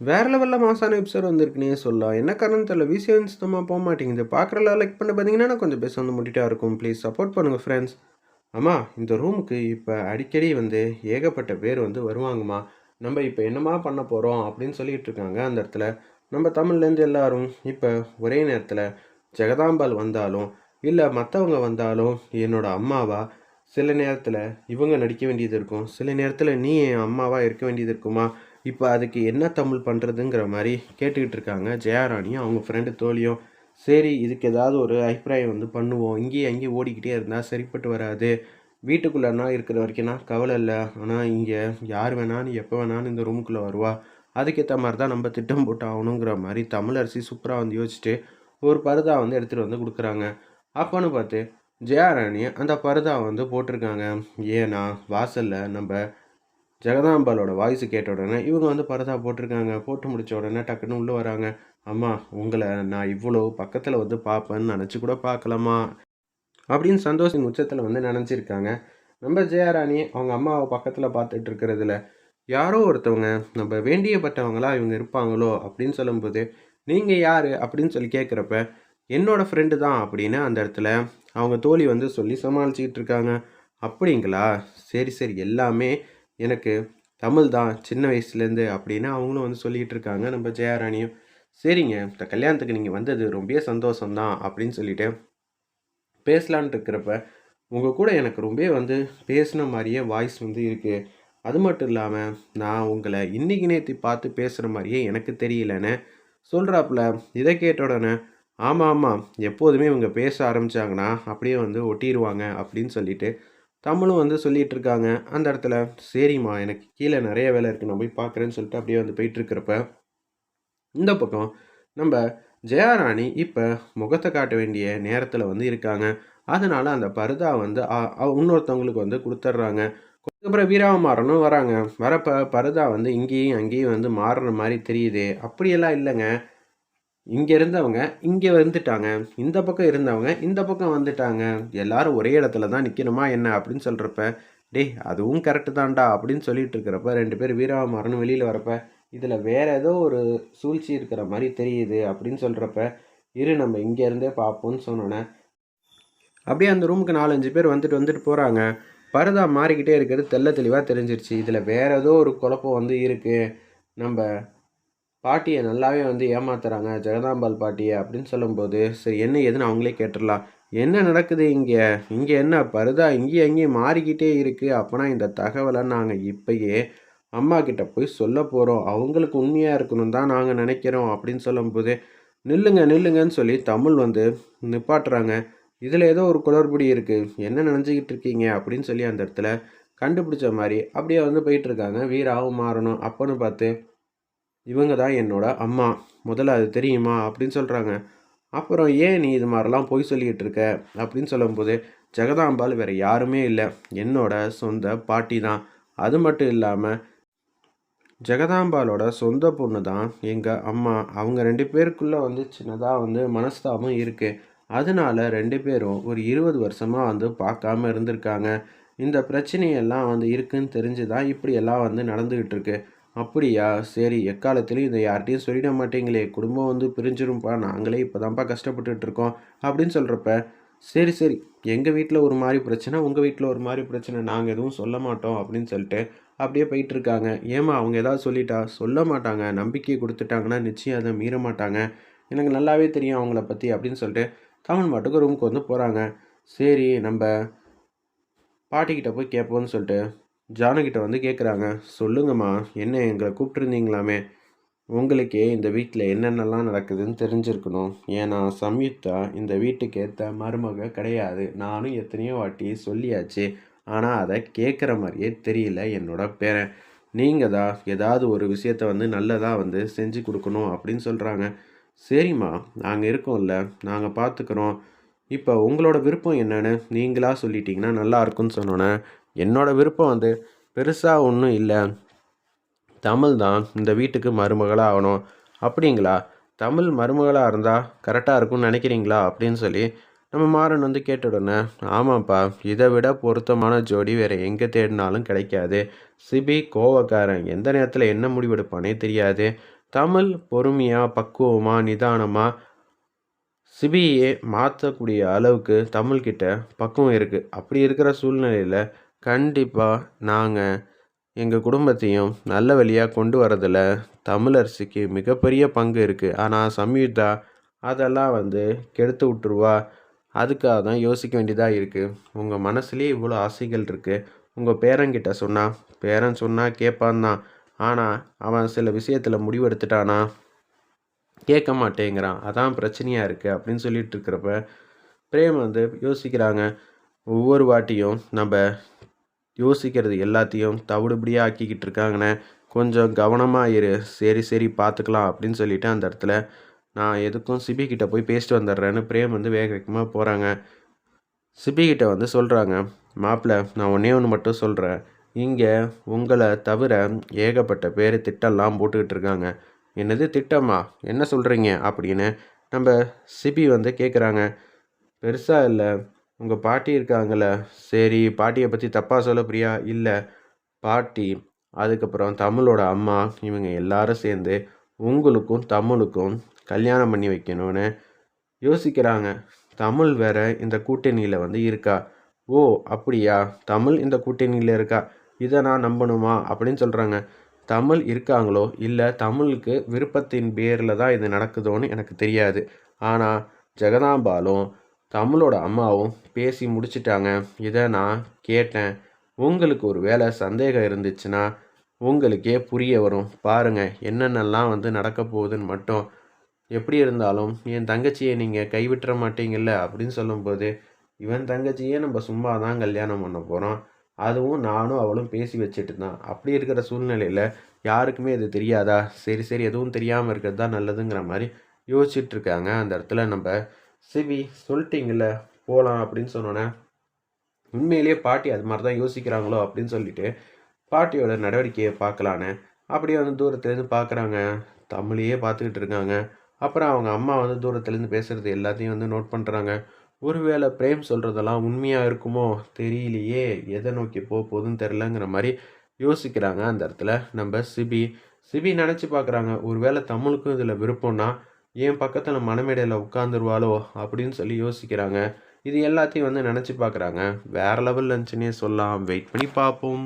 வேற லெவலில் மாசான எபிசோட் வந்திருக்குனே சொல்லலாம். என்ன காரணம் தெரியல. விசிஎன் சுத்தமாக போக மாட்டேங்குது. பார்க்குறலாம் லைக் பண்ண பார்த்தீங்கன்னா கொஞ்சம் பேச வந்து முட்டிட்டா இருக்கும். ப்ளீஸ் சப்போர்ட் பண்ணுங்கள் ஃப்ரெண்ட்ஸ் ஆமாம் இந்த ரூமுக்கு இப்போ அடிக்கடி வந்து ஏகப்பட்ட பேர் வந்து வருவாங்கம்மா. நம்ம இப்போ என்னம்மா பண்ண போகிறோம் அப்படின்னு சொல்லிட்டு இருக்காங்க அந்த இடத்துல. நம்ம தமிழ்லேருந்து எல்லாரும் இப்போ ஒரே நேரத்தில் ஜெகதாம்பாள் வந்தாலும் இல்லை மற்றவங்க வந்தாலும் என்னோட அம்மாவா சில நேரத்தில் இவங்க நடிக்க வேண்டியது இருக்கும். சில நேரத்தில் நீ என் அம்மாவாக இருக்க வேண்டியது இருக்குமா? இப்போ அதுக்கு என்ன தமிழ் பண்ணுறதுங்கிற மாதிரி கேட்டுக்கிட்டு இருக்காங்க. ஜெயாராணியும் அவங்க ஃப்ரெண்டு தோழியும். சரி இதுக்கு ஏதாவது ஒரு அபிப்பிராயம் வந்து பண்ணுவோம். இங்கேயும் அங்கேயும் ஓடிக்கிட்டே இருந்தால் சரிப்பட்டு வராது. வீட்டுக்குள்ளேனா இருக்கிற வரைக்கும்னா கவலை இல்லை. ஆனால் இங்கே யார் வேணாலும் எப்போ வேணாலும் இந்த ரூமுக்குள்ளே வருவா. அதுக்கேற்ற மாதிரி தான் நம்ம திட்டம் போட்டு ஆகணுங்கிற மாதிரி தமிழரசி சூப்பராக வந்து யோசிச்சுட்டு ஒரு பருதா வந்து எடுத்துகிட்டு வந்து கொடுக்குறாங்க. அப்போன்னு பார்த்து ஜெயாராணி அந்த பருதா வந்து போட்டிருக்காங்க. ஏன்னா வாசலில் நம்ம ஜெகதாம்பாலோட வாய்ஸ் கேட்ட உடனே இவங்க வந்து பரதா போட்டிருக்காங்க. போட்டு முடித்த உடனே டக்குன்னு உள்ளே வராங்க. அம்மா உங்களை நான் இவ்வளோ பக்கத்தில் வந்து பார்ப்பேன்னு நினச்சி கூட பார்க்கலாமா அப்படின்னு சந்தோஷின் உச்சத்தில் வந்து நினச்சிருக்காங்க. நம்ம ஜெயராணி அவங்க அம்மாவை பக்கத்தில் பார்த்துட்டு இருக்கிறதுல யாரோ ஒருத்தவங்க நம்ம வேண்டியப்பட்டவங்களா இவங்க இருப்பாங்களோ அப்படின்னு சொல்லும்போது நீங்கள் யார்? அப்படின்னு சொல்லி கேட்குறப்ப என்னோடய ஃப்ரெண்டு தான் அப்படின்னு அந்த இடத்துல அவங்க தோழி வந்து சொல்லி சமாளிச்சிக்கிட்டு இருக்காங்க. அப்படிங்களா? சரி சரி. எல்லாமே எனக்கு தமிழ் தான் சின்ன வயசுலேருந்து அப்படின்னு அவங்களும் வந்து சொல்லிகிட்டு இருக்காங்க நம்ம ஜெயாராணியும். சரிங்க இந்த கல்யாணத்துக்கு நீங்கள் வந்தது ரொம்ப சந்தோஷம்தான் அப்படின்னு சொல்லிட்டு பேசலான்ட்டு இருக்கிறப்ப உங்கள் கூட எனக்கு ரொம்ப வந்து பேசின மாதிரியே வாய்ஸ் வந்து இருக்குது அது மட்டும் இல்லாமல் நான் உங்களை இன்னைக்கு நேற்று பார்த்து பேசுகிற மாதிரியே எனக்கு தெரியலன்னு சொல்கிறாப்புல இதை கேட்ட உடனே ஆமாம் ஆமாம் எப்போதுமே இவங்க பேச ஆரம்பித்தாங்கன்னா அப்படியே வந்து ஒட்டிடுவாங்க அப்படின்னு சொல்லிட்டு தமிழும் வந்து சொல்லிகிட்டு இருக்காங்க அந்த இடத்துல சரிம்மா எனக்கு கீழே நிறைய வேலை இருக்குது நான் போய் பார்க்குறேன்னு சொல்லிட்டு அப்படியே வந்து போயிட்டுருக்கிறப்ப இந்த பக்கம் நம்ம ஜெயாராணி இப்போ முகத்தை காட்ட வேண்டிய நேரத்தில் வந்து இருக்காங்க. அதனால் அந்த பருதா வந்து இன்னொருத்தவங்களுக்கு வந்து கொடுத்துட்றாங்க. அதுக்கப்புறம் வீராவமாறனும் வராங்க. வரப்போ பருதா வந்து இங்கேயும் அங்கேயும் வந்து மாறுற மாதிரி தெரியுது. அப்படியெல்லாம் இல்லைங்க. இங்கே இருந்தவங்க இங்கே வந்துட்டாங்க. இந்த பக்கம் இருந்தவங்க இந்த பக்கம் வந்துட்டாங்க. எல்லாரும் ஒரே இடத்துல தான் நிற்கணுமா என்ன அப்படின்னு சொல்கிறப்ப டேய் அதுவும் கரெக்டு தான்டா அப்படின்னு சொல்லிட்டு இருக்கிறப்ப ரெண்டு பேர் வீரமாறனும் வெளியில் வரப்ப இதில் வேறு ஏதோ ஒரு சூழ்ச்சி இருக்கிற மாதிரி தெரியுது அப்படின்னு சொல்கிறப்ப இரு நம்ம இங்கேருந்தே பார்ப்போம்னு சொன்னோன்னே அப்படியே அந்த ரூமுக்கு நாலஞ்சு பேர் வந்துட்டு வந்துட்டு போகிறாங்க பரதா மாறிக்கிட்டே இருக்கிறது தெல்ல தெளிவாக தெரிஞ்சிருச்சு. இதில் வேறு ஏதோ ஒரு குழப்பம் வந்து இருக்குது நம்ம பாட்டியை நல்லாவே வந்து ஏமாத்துறாங்க. ஜெகதாம்பாள் பாட்டியை அப்படின்னு சொல்லும்போது சரி என்ன ஏதுன்னு அவங்களே கேட்டுடலாம். என்ன நடக்குது இங்கே? இங்கே என்ன? பருதா இங்கேயும் அங்கேயும் மாறிக்கிட்டே இருக்குது அப்போனா இந்த தகவலை நாங்கள் இப்பயே அம்மா கிட்ட போய் சொல்ல போகிறோம் அவங்களுக்கு உண்மையாக இருக்கணும் தான் நாங்கள் நினைக்கிறோம் அப்படின்னு சொல்லும்போது நில்லுங்க நில்லுங்கன்னு சொல்லி தமிழ் வந்து நிப்பாட்டுறாங்க. இதில் ஏதோ ஒரு குளறுபடி இருக்குது என்ன நினச்சிக்கிட்டு இருக்கீங்க? அப்படின்னு சொல்லி அந்த இடத்துல கண்டுபிடிச்ச மாதிரி அப்படியே வந்து போயிட்டுருக்காங்க வீராவும் மாறணும். அப்போன்னு பார்த்து இவங்க தான் என்னோட அம்மா. முதல்ல அது தெரியுமா அப்படின்னு சொல்கிறாங்க அப்புறம் ஏன் நீ இது மாதிரிலாம் பொய் சொல்லிக்கிட்டு இருக்க? அப்படின்னு சொல்லும்போது ஜெகதாம்பாள் வேறு யாருமே இல்லை. என்னோட சொந்த பாட்டி தான். அது மட்டும் இல்லாமல் ஜெகதாம்பாலோட சொந்த பொண்ணு தான் எங்கள் அம்மா. அவங்க ரெண்டு பேருக்குள்ளே வந்து சின்னதாக வந்து மனஸ்தாபம் இருக்குது அதனால ரெண்டு பேரும் ஒரு இருபது வருஷமாக வந்து பார்க்காம இருந்திருக்காங்க. இந்த பிரச்சனையெல்லாம் வந்து இருக்குன்னு தெரிஞ்சு தான் இப்படியெல்லாம் வந்து நடந்துக்கிட்டு இருக்குது அப்படியா? சரி எக்காலத்துலேயும் இதை யார்கிட்டையும் சொல்லிட மாட்டீங்களே. குடும்பம் வந்து பிரிஞ்சிரும்ப்பா நாங்களே இப்போ தான்ப்பா கஷ்டப்பட்டுட்டு இருக்கோம் அப்படின்னு சொல்கிறப்ப சரி சரி எங்கள் வீட்டில் ஒரு மாதிரி பிரச்சனை உங்கள் வீட்டில் ஒரு மாதிரி பிரச்சனை நாங்கள் எதுவும் சொல்ல மாட்டோம் அப்படின்னு சொல்லிட்டு அப்படியே போயிட்டு இருக்காங்க ஏமா அவங்க ஏதாவது சொல்லிட்டா? சொல்ல மாட்டாங்க. நம்பிக்கை கொடுத்துட்டாங்கன்னா நிச்சயம் அதை மீற மாட்டாங்க. எனக்கு நல்லாவே தெரியும் அவங்கள பற்றி அப்படின்னு சொல்லிட்டு தமிழ் மாட்டுக்கு ரூமுக்கு வந்து போகிறாங்க சரி நம்ம பாட்டிக்கிட்ட போய் கேட்போம்னு சொல்லிட்டு ஜானகிட்ட வந்து கேட்குறாங்க சொல்லுங்கம்மா என்ன எங்களை கூப்பிட்டுருந்தீங்களாமே? உங்களுக்கே இந்த வீட்டில் என்னென்னலாம் நடக்குதுன்னு தெரிஞ்சிருக்கணும். ஏன்னா சம்யுக்தா இந்த வீட்டுக்கு ஏற்ற மருமக கிடையாது. நானும் எத்தனையோ வாட்டி சொல்லியாச்சு. ஆனால் அதை கேட்குற மாதிரியே தெரியல என்னோட பேரன் நீங்கள் தான் ஏதாவது ஒரு விஷயத்த வந்து நல்லதாக வந்து செஞ்சு கொடுக்கணும் அப்படின்னு சொல்கிறாங்க சரிம்மா நாங்கள் இருக்கோம்ல. நாங்கள் பார்த்துக்குறோம் இப்போ உங்களோட விருப்பம் என்னென்னு நீங்களாக சொல்லிட்டீங்கன்னா நல்லா இருக்குன்னு சொன்னோன்னே என்னோடய விருப்பம் வந்து பெருசாக ஒன்றும் இல்லை. தமிழ் தான் இந்த வீட்டுக்கு மருமகளாக ஆகணும். அப்படிங்களா? தமிழ் மருமகளாக இருந்தால் கரெக்டாக இருக்கும்னு நினைக்கிறீங்களா? அப்படின்னு சொல்லி நம்ம மாறன் வந்து கேட்டுடனே ஆமாப்பா இதை விட பொருத்தமான ஜோடி வேறு எங்கே தேடினாலும் கிடைக்காது. சிபி கோவக்காரன் எந்த நேரத்தில் என்ன முடிவெடுப்பானே தெரியாது. தமிழ் பொறுமையாக பக்குவமாக நிதானமாக சிபியை மாற்றக்கூடிய அளவுக்கு தமிழ்கிட்ட பக்குவம் இருக்குது அப்படி இருக்கிற சூழ்நிலையில் கண்டிப்பாக நாங்கள் எங்கள் குடும்பத்தையும் நல்ல வழியாக கொண்டு வரதில் தமிழரசிக்கு மிகப்பெரிய பங்கு இருக்குது ஆனால் சம்யுக்தா அதெல்லாம் வந்து கெடுத்து விட்டுருவா. அதுக்காக தான் யோசிக்க வேண்டியதாக இருக்குது உங்கள் மனசுலேயே இவ்வளோ ஆசைகள் இருக்குது உங்கள் பேரங்கிட்ட சொன்னால் பேரன் சொன்னால் கேட்பான் தான். ஆனால் அவன் சில விஷயத்தில் முடிவெடுத்துட்டானா கேட்க மாட்டேங்கிறான். அதான் பிரச்சனையாக இருக்குது அப்படின்னு சொல்லிட்டு இருக்கிறப்ப பிரேம் வந்து யோசிக்கிறாங்க. ஒவ்வொரு வாட்டியும் நம்ம யோசிக்கிறது. எல்லாத்தையும் தவிடுபடியாக ஆக்கிக்கிட்டு இருக்காங்கண்ணே. கொஞ்சம் கவனமாக இரு. சரி சரி பார்த்துக்கலாம் அப்படின்னு சொல்லிட்டு அந்த இடத்துல நான் எதுக்கும் சிபிகிட்ட போய் பேசிட்டு வந்துடுறேன்னு பிரேம் வந்து வேக வேகமாக போகிறாங்க சிபி வந்து சொல்கிறாங்க மாப்பிள்ள நான் ஒன்றே ஒன்று மட்டும் சொல்கிறேன் இங்கே உங்களை தவிர ஏகப்பட்ட பேர் திட்டம்லாம் போட்டுக்கிட்டு இருக்காங்க. என்னது திட்டமா? என்ன சொல்கிறீங்க அப்படின்னு நம்ம சிபி வந்து கேட்குறாங்க பெருசாக இல்லை. உங்கள் பாட்டி இருக்காங்கள சரி பாட்டியை பற்றி தப்பாக சொல்ல பிரியா? இல்லை. பாட்டி அதுக்கப்புறம் தமிழோட அம்மா இவங்க எல்லாரும் சேர்ந்து உங்களுக்கும் தமிழுக்கும் கல்யாணம் பண்ணி வைக்கணும்னு யோசிக்கிறாங்க. தமிழ் வேற இந்த கூட்டணியில் வந்து இருக்கா? ஓ அப்படியா? தமிழ் இந்த கூட்டணியில் இருக்கா? இதை நான் நம்பணுமா? அப்படின்னு சொல்கிறாங்க தமிழ் இருக்காங்களோ? இல்லை தமிழுக்கு விருப்பத்தின் பேரில் தான் இது நடக்குதோன்னு எனக்கு தெரியாது. ஆனால் ஜெகதாம்பாலும் தமிழோட அம்மாவும் பேசி முடிச்சிட்டாங்க. இதை நான் கேட்டேன். உங்களுக்கு ஒரு வேளை சந்தேகம் இருந்துச்சுன்னா உங்களுக்கே புரிய வரும். பாருங்கள் என்னென்னலாம் வந்து நடக்க போகுதுன்னு மட்டும். எப்படி இருந்தாலும் என் தங்கச்சியை நீங்கள் கைவிட்டுற மாட்டீங்கல்ல? அப்படின்னு சொல்லும்போது இவன் தங்கச்சியே நம்ம சும்மா தான் கல்யாணம் பண்ண போகிறோம் அதுவும் நானும் அவளும் பேசி வச்சுட்டு தான். அப்படி இருக்கிற சூழ்நிலையில் யாருக்குமே இது தெரியாதா? சரி சரி எதுவும் தெரியாமல் இருக்கிறது தான் நல்லதுங்கிற மாதிரி யோசிச்சுட்ருக்காங்க அந்த இடத்துல நம்ம சிவி சொல்லிட்டீங்கல்ல போகலாம் அப்படின்னு சொன்னோன்னே உண்மையிலேயே பாட்டி அது மாதிரி தான் யோசிக்கிறாங்களோ அப்படின்னு சொல்லிட்டு பாட்டியோட நடவடிக்கையை பார்க்கலான்னு அப்படியே வந்து தூரத்துலேருந்து பார்க்குறாங்க தமிழையே பார்த்துக்கிட்டு இருக்காங்க. அப்புறம் அவங்க அம்மா வந்து தூரத்துலேருந்து பேசுகிறது எல்லாத்தையும் வந்து நோட் பண்ணுறாங்க ஒருவேளை பிரேம் சொல்கிறதெல்லாம் உண்மையாக இருக்குமோ தெரியலையே. எதை நோக்கி போக போகுதுன்னு தெரிலங்கிற மாதிரி யோசிக்கிறாங்க அந்த இடத்துல நம்ம சிபி. சிபி நினச்சி பார்க்குறாங்க. ஒருவேளை தமிழுக்கும் இதில் விருப்பம்னா என் பக்கத்தில் மனமேடையில் உட்காந்துருவாளோ அப்படின்னு சொல்லி யோசிக்கிறாங்க. இது எல்லாத்தையும் வந்து நினச்சி பார்க்குறாங்க. வேறு லெவல் இருந்துச்சுன்னே சொல்லலாம். வெயிட் பண்ணி பார்ப்போம்.